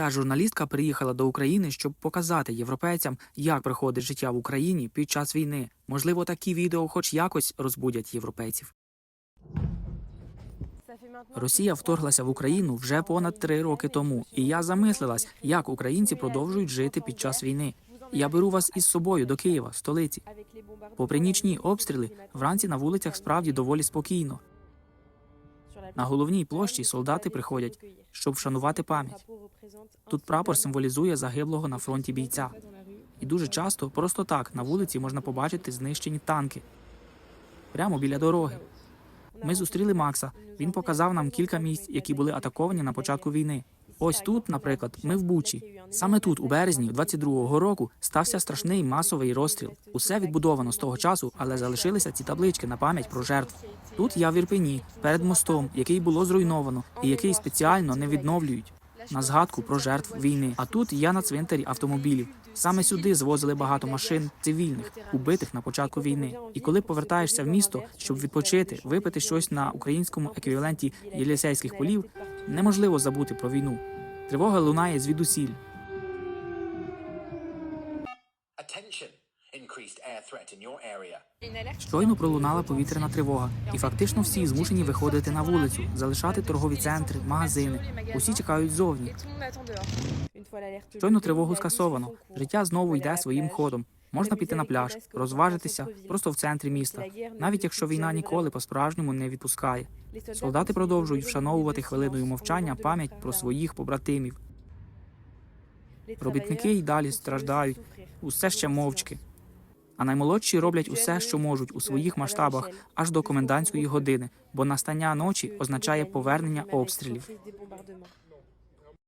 Ця журналістка приїхала до України, щоб показати європейцям, як проходить життя в Україні під час війни. Можливо, такі відео хоч якось розбудять європейців. Росія вторглася в Україну вже понад три роки тому, і я замислилась, як українці продовжують жити під час війни. Я беру вас із собою до Києва, столиці. Попри нічні обстріли, вранці на вулицях справді доволі спокійно. На головній площі солдати приходять, щоб вшанувати пам'ять. Тут прапор символізує загиблого на фронті бійця. І дуже часто просто так на вулиці можна побачити знищені танки прямо біля дороги. Ми зустріли Макса. Він показав нам кілька місць, які були атаковані на початку війни. Ось тут, наприклад, ми в Бучі. Саме тут, у березні 22-го року, стався страшний масовий розстріл. Усе відбудовано з того часу, але залишилися ці таблички на пам'ять про жертв. Тут я в Ірпені, перед мостом, який було зруйновано і який спеціально не відновлюють на згадку про жертв війни. А тут я на цвинтарі автомобілів. Саме сюди звозили багато машин цивільних, убитих на початку війни. І коли повертаєшся в місто, щоб відпочити, випити щось на українському еквіваленті Єлісейських полів, неможливо забути про війну. Тривога лунає звідусіль. Attention! Щойно пролунала повітряна тривога, і фактично всі змушені виходити на вулицю, залишати торгові центри, магазини. Усі чекають зовні. Щойно тривогу скасовано. Життя знову йде своїм ходом. Можна піти на пляж, розважитися просто в центрі міста, навіть якщо війна ніколи по-справжньому не відпускає. Солдати продовжують вшановувати хвилиною мовчання пам'ять про своїх побратимів. Робітники й далі страждають, усе ще мовчки. А наймолодші роблять усе, що можуть у своїх масштабах, аж до комендантської години, бо настання ночі означає повернення обстрілів.